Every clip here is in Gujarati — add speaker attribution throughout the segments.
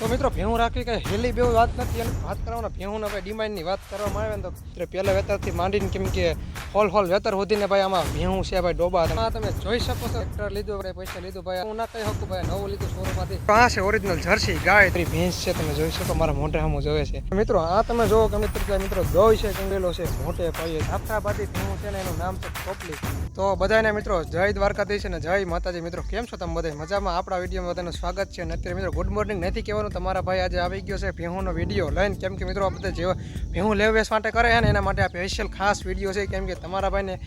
Speaker 1: તો મિત્રો, ભેહું રાખવી કંઈ હેલી બેવું વાત નથી. અને વાત કરવાના ભેહું ભાઈ ડિમાન્ડની વાત કરવામાં આવે ને તો મિત્રો, પહેલા વેતરથી માંડીને કેમ કે હોલ હોલ વેતર સુધીને ભાઈ આમાં ભેહું છે ભાઈ ડોબા. આ તમે જોઈ શકો છો ટ્રેક્ટર લીધું ભાઈ, પૈસા લીધું ભાઈ. હું ના કહી શકું ભાઈ, નવું લીધું શોરૂમમાંથી. આ છે ઓરિજિનલ જર્સી ગાય. ત્રી ભેંસ છે, તમે જોઈ શકો, મારા મોઢે સામું જોવે છે. મિત્રો, આ તમે જોવો કે મિત્રો મિત્રો દોય છે કંગેલો છે, મોટે પાયે જાફરાબાદી ભેહું છે ને એનું નામ છે ટોપલી તો બધાને મિત્રો, જય દ્વારકાધીશ અને જય માતાજી. મિત્રો, કેમ છો તમે બધા? મજામાં? આપણા વિડીયોમાં બધાનું સ્વાગત છે. અને અત્યારે મિત્રો ગુડ મોર્નિંગ નથી કહેવાનું. તમારા ભાઈ આજે આવી ગયો છે ભેહુંનો વીડિયો લઈને. કેમ કે મિત્રો, આ બધા જેવા ભેહું લેવેસ માટે કરે છે ને, એના માટે આ સ્પેશિયલ ખાસ વીડિયો છે. કેમ કે તમારા ભાઈને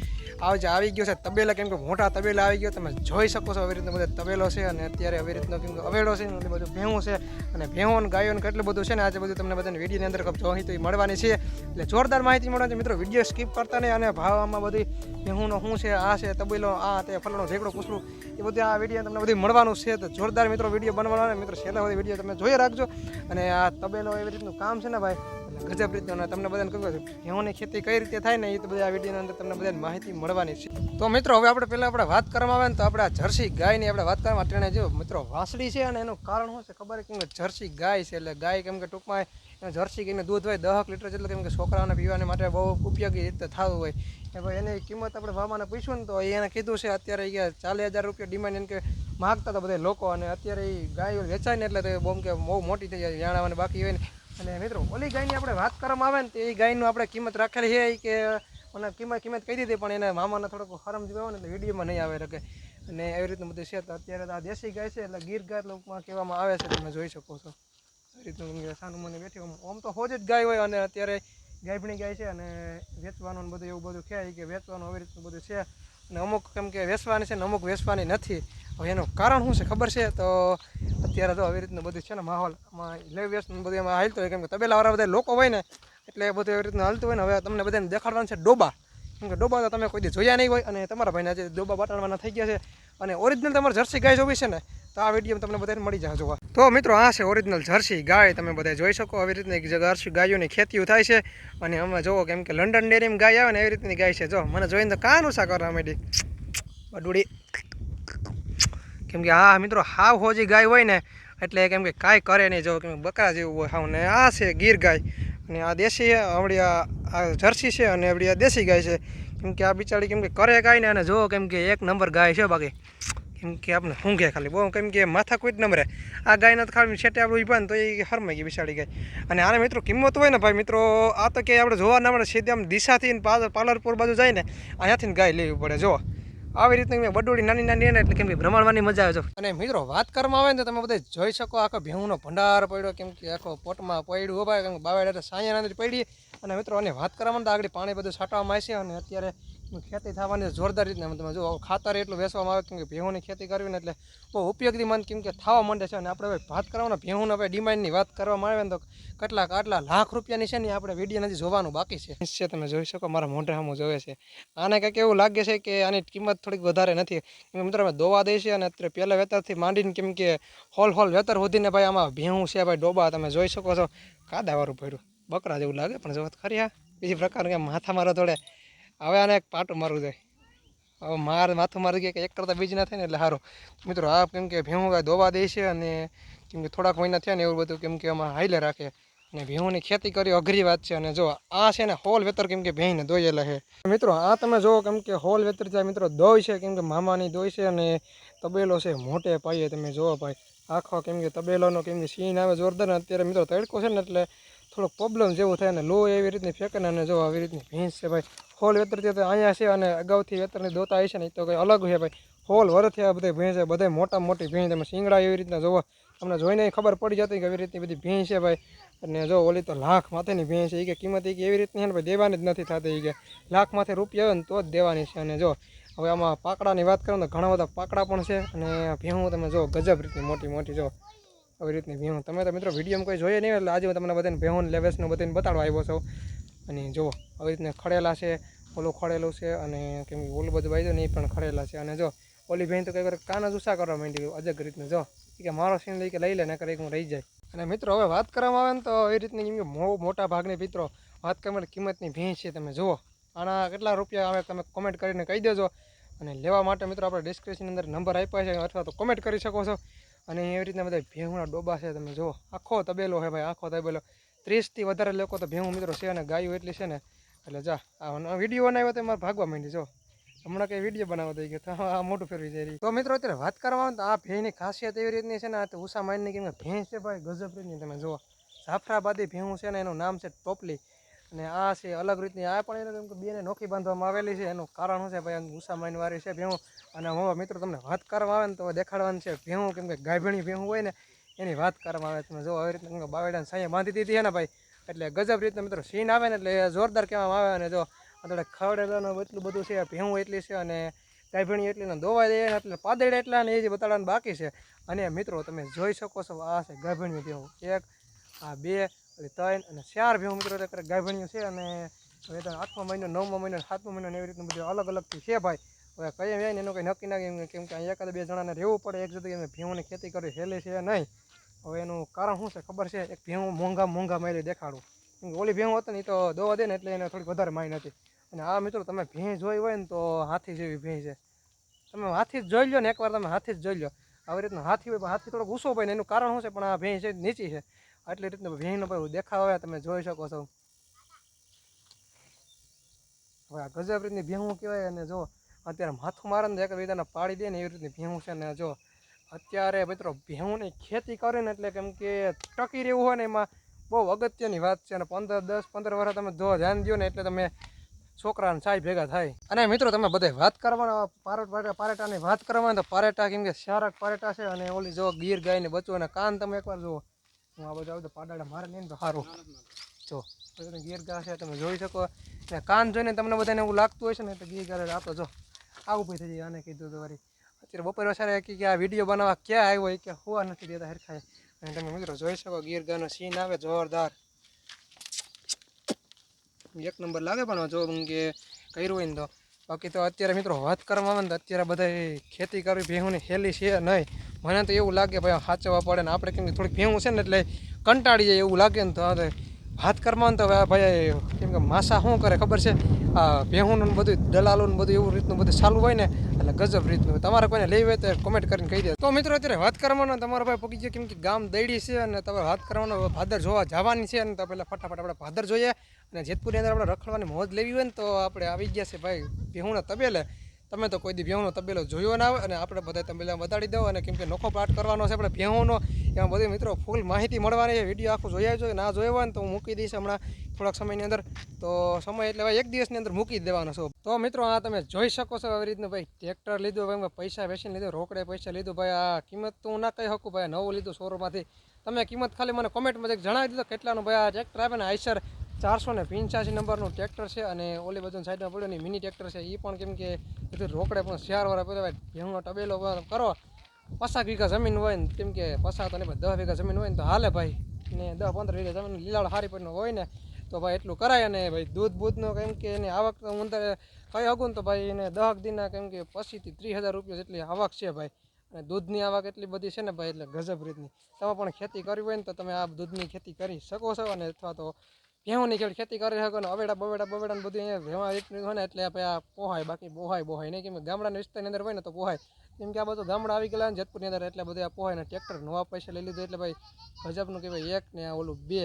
Speaker 1: આજે આવી ગયો છે તબેલા, કેમ કે મોટા તબેલા આવી ગયો, તમે જોઈ શકો છો આવી રીતના બધા તબેલો છે અને અત્યારે આવી રીતનો કેમ કે અવેડો છે એટલે બધું ભેહું છે અને ભેહું ગાયો ને કેટલું બધું છે ને, આજે બધું તમને બધાને વિડીયોની અંદર જોઈ તો મળવાની છે. એટલે જોરદાર માહિતી મળવાની મિત્રો વીડિયો સ્કીપ કરતા નહીં અને ભાવમાં બધી ભેહુંનો શું છે, આ છે, તબેલો, આ તે ફલણો ઝેકડો પૂછલું એ બધું આ વીડિયો તમને બધું મળવાનું છે. તો જોરદાર મિત્રો વીડિયો બનાવવાનો મિત્રો, છેલ્લા સુધી વીડિયો તમે જોઈ રાખજો. અને આ તબેલો એવી રીતનું કામ છે ને ભાઈ, એટલે ગજબ રીતનું તમને બધાને કહ્યું ભેહુંની ખેતી કઈ રીતે થાય ને એ તો બધા આ વિડીયોની અંદર તમને બધાને માહિતી મળવાની છે. તો મિત્રો, હવે આપણે પહેલાં આપણે વાત કરવામાં આવે ને તો આપણે આ જર્સી ગાયની આપણે વાત કરવામાં અટાણે જો મિત્રો વાસળી છે અને એનું કારણ શું છે ખબર છે? કે જર્સી ગાય છે, એટલે ગાય કેમ કે ટૂંકમાં જર્સી ગઈને દૂધ હોય, દહક લીટર જેટલું, કેમ કે છોકરાઓને પીવાને માટે બહુ ઉપયોગી રીતે થતું હોય. એ ભાઈ એની કિંમત આપણે મામાને પૂછ્યું ને તો એને કીધું છે, અત્યારે કે ચાલીસ હજાર રૂપિયા ડિમાન્ડ એમ કે માગતા હતા બધા લોકો અને અત્યારે એ ગાય વેચાય ને એટલે તો બહુ કે બહુ મોટી થઈ જાય, જાણવાને બાકી હોય ને. અને મિત્રો, ઓલી ગાયની આપણે વાત કરવામાં આવે ને તો એ ગાયનું આપણે કિંમત રાખેલી છે કે મને કિંમત કિંમત કહી દીધી, પણ એને મામાને થોડોક હરમ જોયો ને એટલે વિડીયોમાં નહીં આવે કે અને એવી રીતનું બધું છે, તો અત્યારે આ દેશી ગાય છે, એટલે ગીર ગાય લોકમાં કહેવામાં આવે છે, તમે જોઈ શકો છો. રીતનું સાનું મને બેઠી આમ આમ તો હોજ જ ગાય હોય અને અત્યારે ગાયભણી ગાય છે અને વેચવાનું બધું એવું બધું કહે કે વેચવાનું આવી રીતનું બધું છે. અને અમુક કેમ કે વેચવાની છે ને અમુક વેચવાની નથી. હવે એનું કારણ શું છે ખબર છે? તો અત્યારે તો આવી રીતનું બધું છે ને માહોલમાં લઈ વેચનું બધું એમાં હાલતું હોય. કેમ કે તબેલાવાળા બધા લોકો હોય ને, એટલે બધું એવી રીતનું હાલતું હોય ને, હવે તમને બધાને દેખાડવાનું છે ડોબા. કે ડોબા તો તમે કોઈ દી જોયા નહીં હોય અને તમારા ભાઈને આજે ડોબા બટાડવાના થઈ ગયા છે અને ઓરિજિનલ તમારે જર્સી ગાય જોવી છે ને, તો આ વીડિયો તમને બધાને મળી જાય જોવા. તો મિત્રો, આ છે ઓરિજિનલ જર્સી ગાય, તમે બધા જોઈ શકો આવી રીતની જર્સી ગાયોની ખેતીઓ થાય છે અને અમે જોવો કેમ કે લંડન ડેરીમાં ગાય આવે ને એવી રીતની ગાય છે. જો, મને જોઈને તો કાન ઉષા કરવા માંડી. બડુડી. કેમ કે આ મિત્રો હાવ હોજી ગાય હોય ને, એટલે કેમ કે કાંઈ કરે નહીં. જો, કેમ બકરા જેવું હોય હાવ ને. આ છે ગીર ગાય. અને આ દેશી આવડી આ જર્સી છે અને આપણી આ દેશી ગાય છે. કેમ કે આ બિચારી કેમ કે કરે કાંઈ ને અને જો કેમ કે એક નંબર ગાય છે બાકી. કેમ કે આપણે ઊંઘે ખાલી? બહુ કેમ કે માથા કોઈ જ નંબરે આ ગાયના તો ખાલી છેટે આપણું ઊભા ને તો એ હરમાઈ ગઈ બિચારી ગાય. અને આને મિત્રો કિંમત હોય ને ભાઈ મિત્રો, આ તો કે આપણે જોવા ના મળે સીધે આમ દિશાથી ને પા- પાલરપુર બાજુ જાય ને અહીંયાથી ને ગાય લેવી પડે. જો આવી રીતની મેં બડોડી નાની નાની ને એટલે કેમ કે ભ્રમણવાની મજા આવે છે. અને મિત્રો, વાત કરવામાં આવે ને તો તમે બધા જોઈ શકો, આખો ભેહુંનો ભંડાર પડ્યો, કેમ કે આખો પોટમાં પડ્યું ઊભા કેમ કે બાવેડ સાંયા અંદર પડી. અને મિત્રો, અને વાત કરવામાં તો આગળ પાણી બધું છાંટવામાં આવશે અને અત્યારે ખેતી થવાની જોરદાર રીતના. તમે જો ખાતર એટલું વેચવામાં આવે કેમ કે ભેહુંની ખેતી કરવી ને એટલે બહુ ઉપયોગી મન કેમ કે થવા માંડે છે અને આપણે હવે ભાત કરવાનો, ભેહુંના હવે ડિમાન્ડની વાત કરવામાં આવે ને તો કેટલાક આટલા લાખ રૂપિયાની છે ને આપણે વીડિયો નથી જોવાનું બાકી છે. નિશ્ચય તમે જોઈ શકો, મારા મોઢે સામું જોવે છે. આને કંઈક એવું લાગે છે કે આની કિંમત થોડીક વધારે નથી. મિત્રો અમે દોવા દઈએ છીએ અને અત્યારે પહેલાં વેતરથી માંડીને કેમ કે હોલ હોલ વેતર સુધીને ભાઈ આમાં ભેહું છે ભાઈ ડોબા, તમે જોઈ શકો છો. કાદાવાળું પડ્યું બકરા જેવું લાગે પણ જો ખરી બીજી પ્રકારનું કે માથા મારો થોડે હવે આને એક પાટું મારું જાય હવે માર માથું મારી ગયા કે એક કરતાં બીજ ના થાય ને એટલે સારું મિત્રો, આ કેમ કે ભેહું ગાય દોવા દે છે અને કેમ કે થોડાક મહિના થયા ને એવું બધું કેમ કે આમાં હાઈલે રાખે. અને ભેહુંની ખેતી કરી અઘરી વાત છે અને જો આ છે ને હોલ વેતર કેમ કે ભેંને દોયેલા છે. મિત્રો, આ તમે જુઓ કેમ કે હોલ વેતર છે, મિત્રો, દોય છે, કેમ કે મામાની દોય છે અને તબેલો છે મોટે પાયે, તમે જુઓ ભાઈ. આખો કેમ કે તબેલોનો કેમ કે સીન આવે જોરદાર અત્યારે મિત્રો તડકો છે ને એટલે થોડોક પ્રોબ્લેમ જેવું થાય અને લો એવી રીતની ફેંકે અને જો આવી રીતની ભીંસ છે ભાઈ, હોલ વેતરથી તો અહીંયા છે અને અગાઉથી વેતરની દોતા આવી છે ને એ તો કંઈ અલગ છે ભાઈ. હોલ વરથી આ બધા ભીંસ છે, બધા મોટા મોટી ભીંસ તમે શિંગડા એવી રીતના જોવો. તમને જોઈને ખબર પડી જતી કે એવી રીતની બધી ભીંસ છે ભાઈ. અને જો ઓલી તો લાખ માથેની ભેંસ છે એ કે કિંમત એ કે એવી રીતની છે ને, ભાઈ, દેવાની જ નથી થતી એ કે. લાખ માથે રૂપિયા આવે ને, તો જ દેવાની છે. અને જો, હવે આમાં પાકડાની વાત કરું તો ઘણા બધા પાકડા પણ છે, અને ભેહું તમે જો ગજબ રીતની મોટી મોટી જો. આવી રીતની ભેહું તમે તો મિત્રો વિડીયોમાં કોઈ જોઈએ નહીં એટલે આજે હું તમને બધાને ભેહું લેવેસનું બધાને બતાડવા આવ્યો છું. અને જુઓ, આવી રીતના ખડેલા છે, ઓલું ખડેલું છે અને કેમ કે ઓલું બધું વાંચ્યું ને એ પણ ખડેલા છે. અને જો, ઓલી બહેન તો કઈ વાર કાન જ ઉષા કરવા માંડી અજગ રીતને. જો કે મારો સીન લઈ કે લઈ લે ને કરે હું રહી જાય. અને મિત્રો, હવે વાત કરવામાં આવે ને તો એ રીતની કેમ કે મોટા ભાગની મિત્રો વાત કરવામાં કિંમતની ભેંસ છે. તમે જુઓ, આના કેટલા રૂપિયા આવે તમે કોમેન્ટ કરીને કહી દેજો. અને લેવા માટે મિત્રો આપણે ડિસ્ક્રિપ્શન અંદર નંબર આપ્યા છે, અથવા તો કોમેન્ટ કરી શકો છો. અને એવી રીતના બધા ભેહુના ડોબા છે, તમે જુઓ. આખો તબેલો છે ભાઈ, આખો તબેલો. ત્રીસથી વધારે લોકો તો ભેહું મિત્રો છે અને ગાયું એટલી છે ને, એટલે જા, આ વીડિયો બનાવ્યો તો મારે ભાગવા માંડી જો હમણાં કંઈ વીડિયો બનાવવા થઈ ગયો આ મોટું ફેરવી જાય તો મિત્રો, અત્યારે વાત કરવામાં તો આ ભેંની ખાસિયત એવી રીતની છે ને, આ ઉષા માઇનની કેમ ભેં છે ભાઈ, ગજબ રીતની તમે જુઓ. જાફરાબાદી ભેહું છે ને, એનું નામ છે ટોપલી. અને આ છે અલગ રીતની, આ પણ એને કેમ કે બેને નોખી બાંધવામાં આવેલી છે. એનું કારણ શું છે ભાઈ? ઉષા માઇન છે, ભેહું. અને હું મિત્રો તમને વાત કરવામાં આવે ને તો દેખાડવાનું છે. ભેહું કેમ કે ગાભણી ભેહું હોય ને, એની વાત કરવામાં આવે. તમે જો આવી કે બાવેડાને સાંયે બાંધી દીધી છે ને ભાઈ, એટલે ગજબ રીતના મિત્રો સીન આવે ને એટલે જોરદાર કહેવામાં આવે અને જો આપણે ખવડેલાનું એટલું બધું છે, ભેહું એટલી છે અને ગાભણી એટલી દોવા દે એટલે પાદળ એટલા ને એ જ બતાડવાનું બાકી છે. અને મિત્રો તમે જોઈ શકો છો, આ છે ગાભણી ભેહું. એક, આ બે એટલે ત્રણ અને ચાર ભેહું મિત્રો અત્યારે ગાભણીઓ છે અને હવે તો આઠમો મહિનો, નવમો મહિનો સાતમો મહિનો એવી રીતનું બધું અલગ અલગથી છે ભાઈ. હવે કઈ જાય ને એનું કંઈ નક્કી ના કેમ કેમ કે એકાદ બે જણાને રહેવું પડે, એક જગ્યાએ અમે ભેહુંની ખેતી કરી, હેલે છે નહીં. હવે એનું કારણ શું છે ખબર છે? એક ભેહું મોંઘા મોંઘા મારી દેખાડું. ઓલી ભેહું હતી ને એ તો દોવા દે ને એટલે એને થોડીક વધારે માઈ હતી અને આ મિત્રો તમે ભેં જોઈ હોય ને તો હાથી જેવી ભેં છે. તમે હાથી જ જોઈ લો ને એકવાર તમે હાથી જ જોઈ લો આવી રીતના હાથી હોય પણ હાથી થોડોક ઊંચો હોય ને એનું કારણ શું છે? પણ આ ભેં છે, નીચી છે. આટલી રીતના ભેંસનો ભાઈ દેખાવ તમે જોઈ શકો છો. હવે આ ગજબ રીતની ભેહું કહેવાય અને જો અત્યારે માથું મારે એક રીતના પાડી દે ને એવી રીતની ભેહું છે ને જો અત્યારે મિત્રો ભેહુંની ખેતી કરે ને એટલે કેમ કે ટકી રહેવું હોય ને એમાં બહુ અગત્યની વાત છે અને પંદર, દસ, પંદર વર્ષ તમે જો ધ્યાન દો ને એટલે તમે છોકરા અને સાઈ ભેગા થાય. અને મિત્રો તમે બધે વાત કરવાના પારટ પારેટા પારેટાની વાત કરવાની તો પારેટા કેમ કે શારક પારેટા છે અને ઓલી જો ગીર ગાયને બચવું અને કાન તમે એકવાર જુઓ. હું આ બધું આવું પાડાડા મારે નહીં તો સારું જો બધાને ગીર ગા છે, તમે જોઈ શકો. ને કાન જોઈને તમને બધાને એવું લાગતું હોય છે ને, તો ગીર ગારે આ તો જો આવું ભાઈ થઈ જાય આને કીધું તો વળી અત્યારે બપોર વસારે કે આ વીડિયો બનાવવા ક્યાં આવ્યો હોય કે હોવા નથી દેતા હરખાય અને તમે મિત્રો જોઈ શકો ગીર ગાનો સીન આવે, જોરદાર. એક નંબર લાગે પણ જો કે કર્યું હોય ને તો. બાકી તો અત્યારે મિત્રો વાત કરવામાં આવે ને તો અત્યારે બધા ખેતી કરવી, ભેહુંની હેલી છે નહીં. મને તો એવું લાગે ભાઈ સાચવવા પડે ને આપણે કેમ કે થોડીક ભેવું છે ને એટલે કંટાળી જાય એવું લાગે ને તો હાથ વાત કરવામાં તો ભાઈ કેમ કે માસા શું કરે ખબર છે? આ ભેહુંનું બધું, દલાલોનું બધું એવું રીતનું બધું ચાલુ હોય ને એટલે ગજબ રીતનું. તમારે કોઈને લેવી હોય તો કોમેન્ટ કરીને કહી દે તો મિત્રો અત્યારે વાત કરવાનો તમારો ભાઈ પગી ગયો કેમ કે ગામ દૈડી છે અને તમારે વાત કરવાનો ભાદર જોવા જવાની છે અને તો પહેલાં ફટાફટ આપણે ભાદર જોઈએ અને જેતપુરની અંદર આપણે રખડવાની મોજ લેવી હોય ને તો આપણે આવી ગયા છે ભાઈ ભેહુંના તબેલે. તમે તો કોઈ દી ભેહુંનો તબેલો જોયો ના આવે અને આપણે બધા તબેલા બતાડી દો અને કેમ કે નોખો પાઠ કરવાનો છે આપણે ભેહુંનો એમાં બધી મિત્રો ફૂલ માહિતી મળવાની છે, વીડિયો આખું જોયા જોઈએ ના જોયો હોય ને તો હું મૂકી દઈશ હમણાં થોડાક સમયની અંદર. તો સમય એટલે ભાઈ એક દિવસની અંદર મૂકી દેવાનો છો. તો મિત્રો આ તમે જોઈ શકો છો આવી રીતનું ભાઈ. ટ્રેક્ટર લીધું ભાઈ પૈસા વેચીને લીધું, રોકડે પૈસા લીધું. ભાઈ આ કિંમત તો હું ના કહી શકું ભાઈ નવું લીધું શોરૂમમાંથી તમે કિંમત ખાલી મને કોમેન્ટમાં જણાવી દીધો કેટલાનું ભાઈ આ ટ્રેક્ટર આવે ને આઈસર. ચારસો ને પિંચ્યાસી નંબરનું ટ્રેક્ટર છે અને ઓલી બધું સાઈડમાં પડ્યું ને મિની ટ્રેક્ટર છે. એ પણ કેમ કે રોકડે પણ શિયાળવાળા પહેલાં ભાઈ ભેહુંનો ટબેલો કરો. પચાસ વીઘા જમીન હોય ને, કેમ કે પચાસ નહીં દસ વીઘા જમીન હોય ને તો હાલે ભાઈ. ને દસ પંદર વીઘા જમીન લીલાળ હારી પણ હોય ને, તો ભાઈ એટલું કરાય અને ભાઈ દૂધ બૂધનો કેમ કે એની આવક અંદર કઈ શકું તો ભાઈ એને દહક દિનના કેમ કે પછીથી ત્રીસ હજાર રૂપિયા જેટલી આવક છે ભાઈ. અને દૂધની આવક એટલી બધી છે ને ભાઈ, એટલે ગજબ રીતની. તમે પણ ખેતી કરવી હોય ને તો તમે આ દૂધની ખેતી કરી શકો છો અને અથવા તો ભેહુંની ખેડ ખેતી કરી શકો ને અવેડા બવેડા બવેડા ને બધું અહીંયા ભેવા રીતનું હોય ને એટલે આપણે પોહાય, બાકી પોહાય પોહાય નહીં. કેમ કે ગામડાના વિસ્તારની અંદર હોય ને તો પોહાય. કેમ કે આ બધું ગામડા આવી ગયેલા ને જેતપુરની અંદર એટલે બધું આ પોહાય ને ટ્રેક્ટર નવા પૈસા લઈ લીધું. એટલે ભાઈ ગજબનું કહેવાય એક ને ઓલું બે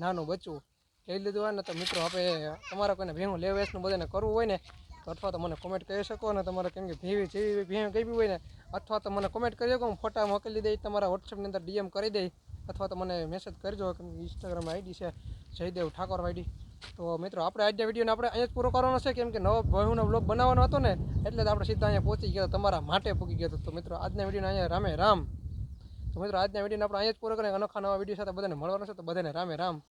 Speaker 1: નાનું બચ્ચું લઈ લીધું હોય ને તો મિત્રો આપણે તમારા કોઈને ભેવું લેવેસનું બધાને કરવું હોય ને તો અથવા તો મને કોમેન્ટ કરી શકો અને તમારે કેમ કે ભેવી જેવી ભેહ કઈ હોય ને અથવા તો મને કોમેન્ટ કરી શકો, હું ફોટા મોકલી દઈ તમારા વોટ્સએપની અંદર ડીએમ કરી દઈ અથવા તો મને મેસેજ કરજો કે ઇન્સ્ટાગ્રામ આઈડી છે, જયદેવ ઠાકોર આઈડી તો મિત્રો, આપણે આજના વિડીયોને આપણે અહીંયા જ પૂરો કરવાનો છે, કેમ કે નવો ભાઈનો બ્લોગ બનાવવાનો હતો ને, એટલે જ આપણે સીધા અહીંયા પહોંચી ગયા તમારા માટે પૂકી ગયો તો મિત્રો, આજના વિડીયોને અહીંયા રામે રામ. તો મિત્રો, આજના વિડીયોને આપણે અહીંયા જ પૂરો કરીને અનોખા નવા વીડિયો સાથે બધાને મળવાનો છે, તો બધાને રામે રામ.